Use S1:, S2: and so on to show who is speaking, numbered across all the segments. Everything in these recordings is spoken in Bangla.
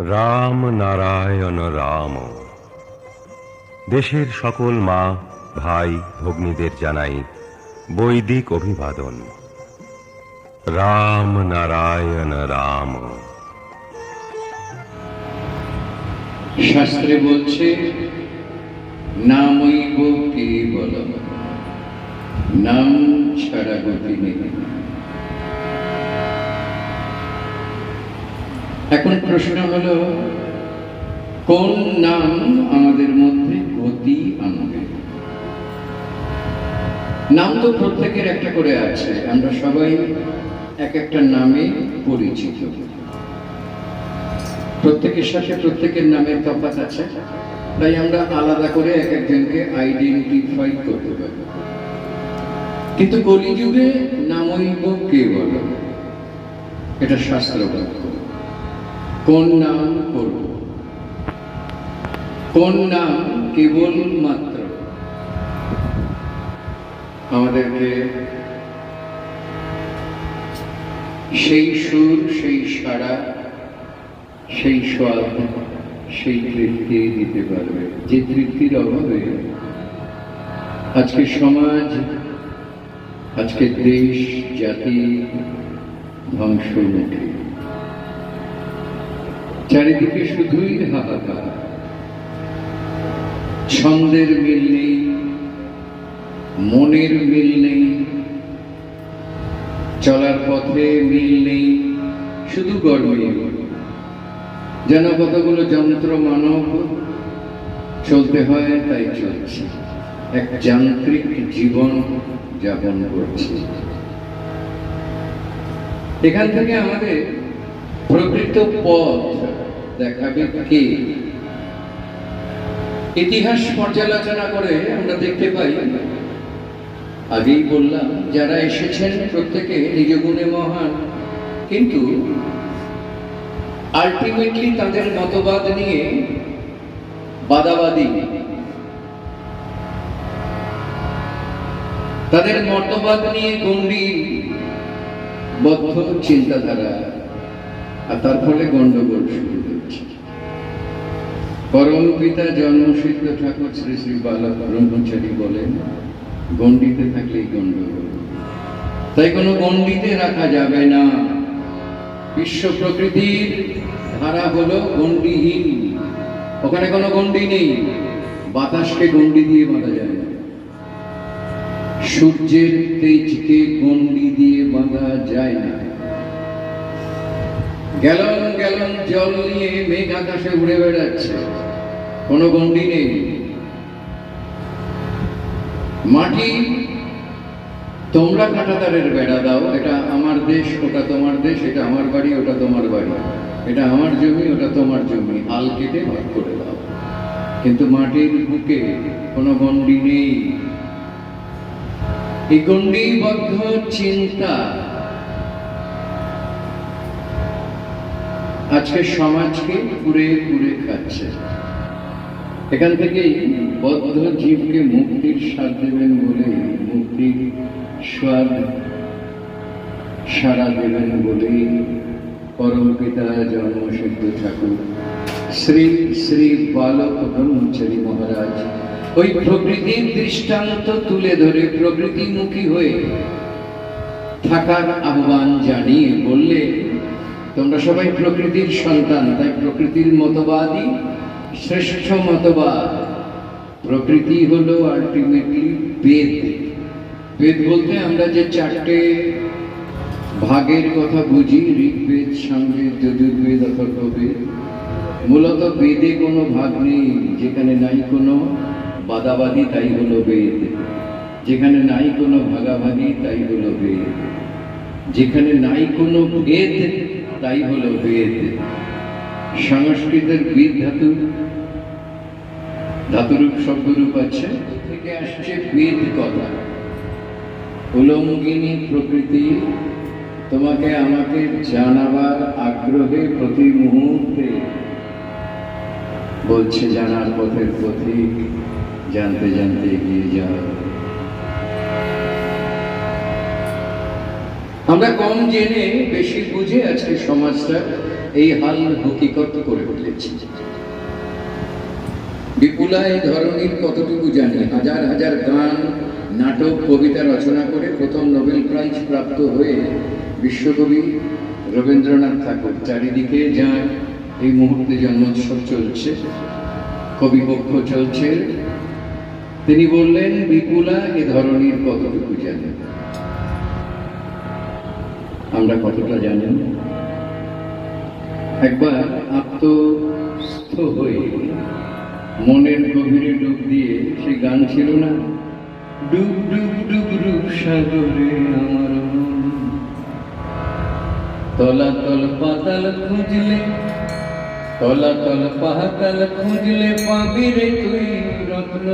S1: রাম নারায়ণ রাম। দেশের সকল মা, ভাই, ভগ্নীদের জানাই বৈদিক অভিবাদন। রাম নারায়ণ রাম।
S2: শাস্ত্রে বলছে নামইব কেবল নাম ছাড়া গতি নেই। এখন প্রশ্ন হলো, কোন নাম আমাদের মধ্যে গতি আনবে? নাম তো প্রত্যেকের একটা করে আছে, আমরা সবাই এক একটা নামে পরিচিত। প্রত্যেকের সাথে প্রত্যেকের নামের তফাৎ আছে, তাই আমরা আলাদা করে এক একজনকে আইডেন্টিফাই করতে পারি। কিন্তু কলিযুগে নামইব কে বল? এটা শাস্ত্র বাক্য কোন নাম করব? কোন নাম কেবল মাত্র? আমাদেরকে সেই সুর, সেই সাড়া, সেই স্বাদ সেই তৃপ্তি দিতে পারবে। যে তৃপ্তির অভাবে আজকে সমাজ, আজকে দেশ, জাতি ধ্বংসমুখী চারিদিকে শুধুই হাহাকার। ছন্দের মিল নেই, মনের মিল নেই, চলার পথে মিল নেই, শুধু গর্বই যেন কতগুলো যন্ত্র মানব, চলতে হয় তাই চলছে। এক যান্ত্রিক জীবন যাপন করছে। এখান থেকে আমাদের প্রকৃত পথ দেখাবে কে। ইতিহাস পর্যালোচনা করে আমরা দেখতে পাই, আগেই বললাম, যারা এসেছেন প্রত্যেকে নিজ গুণে মহান, কিন্তু আলটিমেটলি তাদের মতবাদ নিয়ে বাদাবাদী। তাদের মতবাদ নিয়ে গণ্ডি বদ্ধ চিন্তাধারা। আর তার ফলে গন্ডগোল শুরু হচ্ছে পরম পিতা জন্মসিদ্ধ ঠাকুর শ্রী শ্রী বালক ব্রহ্মচারী বলেন, গণ্ডিতে থাকলেই গন্ডগোল। তাই কোনো গণ্ডিতে রাখা যাবে না। বিশ্ব প্রকৃতির ধারা হলো গণ্ডিহীন। ওখানে কোনো গণ্ডি নেই। বাতাসকে গণ্ডি দিয়ে বাঁধা যায় না। সূর্যের তেজকে গণ্ডি দিয়ে বাঁধা যায় না। গ্যালন গ্যালন জল নিয়ে মেঘ আকাশে উড়ে বেড়াচ্ছে। কোনো গন্ডি নেই। মাটি, তোমরা কাঁটাতারের বেড়া দাও। এটা আমার দেশ, ওটা তোমার দেশ, এটা আমার বাড়ি, ওটা তোমার বাড়ি। এটা আমার জমি, ওটা তোমার জমি। হাল কেটে ভাগ করে দাও। কিন্তু মাটির বুকে কোনো গণ্ডি নেই। এই গণ্ডিবদ্ধ চিন্তা আজকে সমাজকে পুরে পুরে খাচ্ছে। এখান থেকেই বদ্ধ জীবকে মুক্তির স্বাদ দেবেন বলে মুক্তির স্বাদ সারা দেবেন বলে পরম পিতা জন্মসিদ্ধ ঠাকুর। শ্রী শ্রী বালক ব্রহ্মচারী মহারাজ, ওই প্রকৃতির দৃষ্টান্ত তুলে ধরে প্রকৃতিমুখী হয়ে থাকার আহ্বান জানিয়ে বললে তোমরা সবাই প্রকৃতির সন্তান, তাই প্রকৃতির মতবাদই শ্রেষ্ঠ মতবাদ। প্রকৃতি হলো আলটিমেটলি বেদ। বেদ বলতে আমরা যে চারটে ভাগের কথা বুঝি, ঋগ্বেদ সামবেদ যজুর্বেদ অথর্ববেদ মূলত বেদে কোনো ভাগ নেই, যেখানে নাই কোনো বাদাবাদি, তাই হলো বেদ। যেখানে নাই কোনো ভাগাভাগি, তাই হলো বেদ। যেখানে নাই কোনো ভেদ তাই হলো বেদ। সংস্কৃতের বিদ ধাতু, ধাতুরূপ শব্দরূপ আছে থেকে আসছে বেদ কথা। উলঙ্গিনী প্রকৃতি, তোমাকে আমাকে জানাবার আগ্রহে প্রতি মুহূর্তে। বলছে জানার পথের পথিক, জানতে জানতে এগিয়ে যাও। আমরা কম জেনে বেশি বুঝে আজকে সমাজটা এই হাল হকিকত করে ফেলেছি বিপুলা এই ধরনের কতটুকু জানি, হাজার হাজার গান, নাটক, কবিতা রচনা করে প্রথম নোবেল প্রাইজ প্রাপ্ত হয়ে বিশ্বকবি রবীন্দ্রনাথ ঠাকুর চারিদিকে যার এই মুহূর্তে জন্মোৎসব চলছে কবিপক্ষ চলছে। তিনি বললেন, বিপুলা এ ধরনের কতটুকু জানে। আমরা কতটা জানি? একবার আত্মস্থ হয়ে মনের গভীরে ডুব দিয়ে সেই গান ছিল না? ডুব ডুব ডুব ডুব সাগরে আমার তলাতল পাতাল খুঁজলে, তলাতল পাহাতাল খুঁজলে পাবি রে তুই রত্ন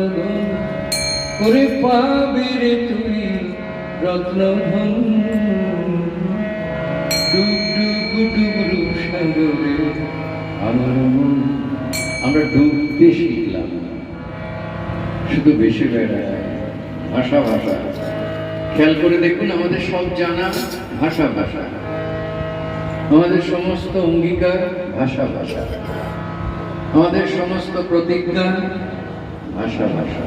S2: করে পাবি রে তুই রত্ন আমরা ডুবতে শিখলাম। শুধু বেশি বেড়ায় ভাষা ভাষা। খেয়াল করে দেখুন, আমাদের সব জানা ভাষা ভাষা। আমাদের সমস্ত অঙ্গীকার ভাষা ভাষা। আমাদের সমস্ত প্রতিজ্ঞা ভাষা ভাষা।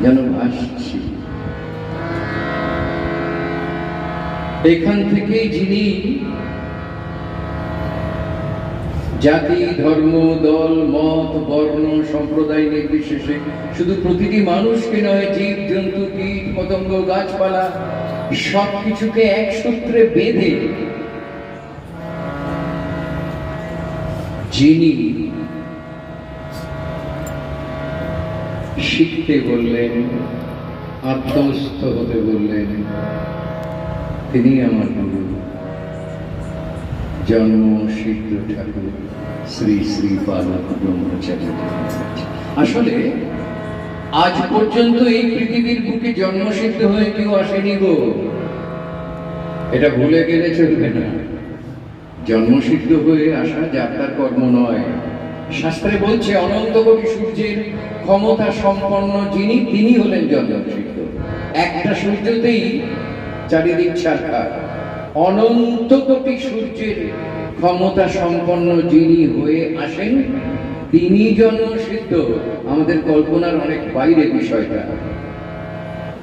S2: যেন ভাসছি। এখান থেকেই যিনি জাতি, ধর্ম, দল, মত, বর্ণ, সম্প্রদায় নির্বিশেষে শুধু প্রতিটি মানুষকে নয়, জীব, জন্তু, কীট, পতঙ্গ, গাছপালা সব কিছুকে এক সূত্রে বেঁধে যিনি শিখতে বললেন, আত্মস্থ হতে বললেন, তিনি আমার গুরু। জন্ম সিদ্ধ ঠাকুর, শ্রী শ্রী বালক ব্রহ্মচারী। আসলে, আজ পর্যন্ত এই পৃথিবীর বুকে জন্মসিদ্ধ হয়ে কেউ আসেনি গো। এটা ভুলে গেলে চলবে না। জন্মসিদ্ধ হয়ে আসা যাত্রার কর্ম নয়। শাস্ত্রে বলছে, অনন্ত কোটি সূর্যের ক্ষমতা সম্পন্ন যিনি তিনি হলেন জন্মসিদ্ধ একটা সূর্যতেই চারিদিক ছাড়খার অনন্ত কোটি সূর্যের ক্ষমতা সম্পন্ন যিনি হয়ে আসেন, তিনি জন্মসিদ্ধ আমাদের কল্পনার অনেক বাইরে বিষয়টা।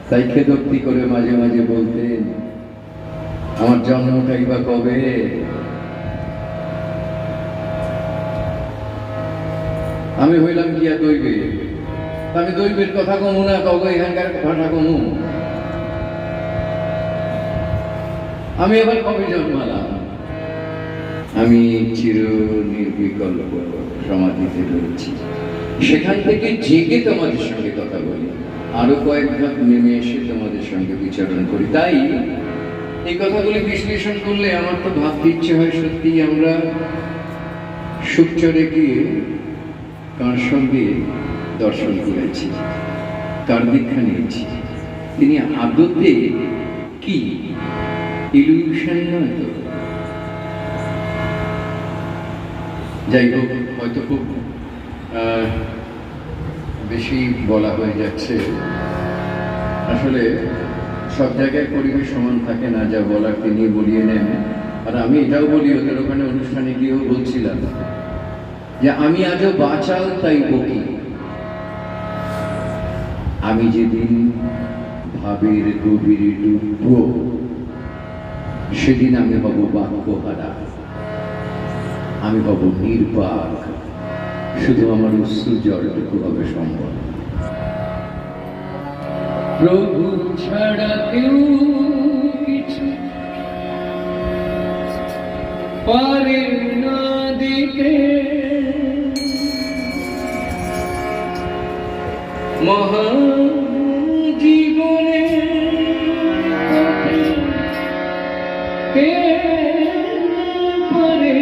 S2: তাই খেদোক্তি করে মাঝে মাঝে বলতেন, আমার জন্মটাই বা কবে? আমি হইলাম গিয়া দৈবে আমি দৈবের কথা কমু না, তবে এখানকার ভাষা কমু। আমি এবার কবে জন্মালাম? আমি চির নির্বিকল্প সমাধিতে রয়েছি। সেখান থেকে জেগে তোমাদের সঙ্গে কথা বলি। আরও কয়েক ধাপ নেমে এসে তোমাদের সঙ্গে বিচরণ করি। তাই এই কথাগুলি বিশ্লেষণ করলে আমার তো ভাবতে ইচ্ছে হয় সত্যি আমরা সুখচরে গিয়ে কার সঙ্গে দর্শন করেছি, কার দীক্ষা নিয়েছি, তিনি আদতে কি ইলিউশন নয় তো? যাই হোক, হয়তো খুব বেশি বলা হয়ে যাচ্ছে। আসলে সব জায়গায় পরিবেশ সমান থাকে না, যা বলার তিনি বলিয়ে নেন। আর আমি এটাও বলি, ওদের ওখানে অনুষ্ঠানে গিয়েও বলছিলাম যে, আমি আজও বাঁচাও, তাই বকি। আমি যেদিন ভাবের গভীরে ডুববো সেদিন আমি হব বাক্যহারা আমি হব নির্বাক। শুধু আমার অশ্রু জলটুকু হবে সম্ভব। প্রভু ছাড়া কেউ কিছু পারে না দিতে মহাজীবনে কে পারে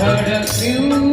S3: প্রভু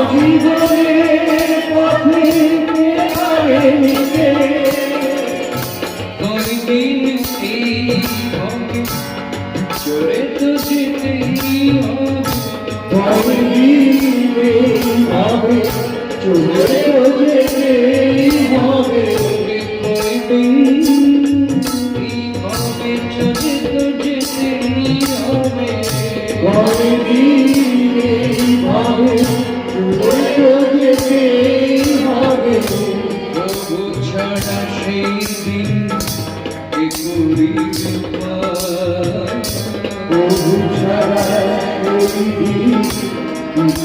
S3: মহাজীবনের
S2: পথে পারে নিতে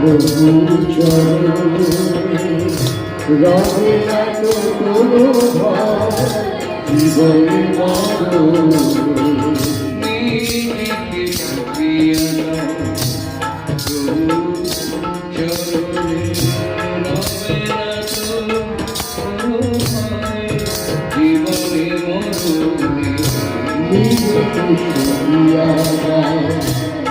S3: প্রভু চরণে
S2: ভয় জীবনে মরণে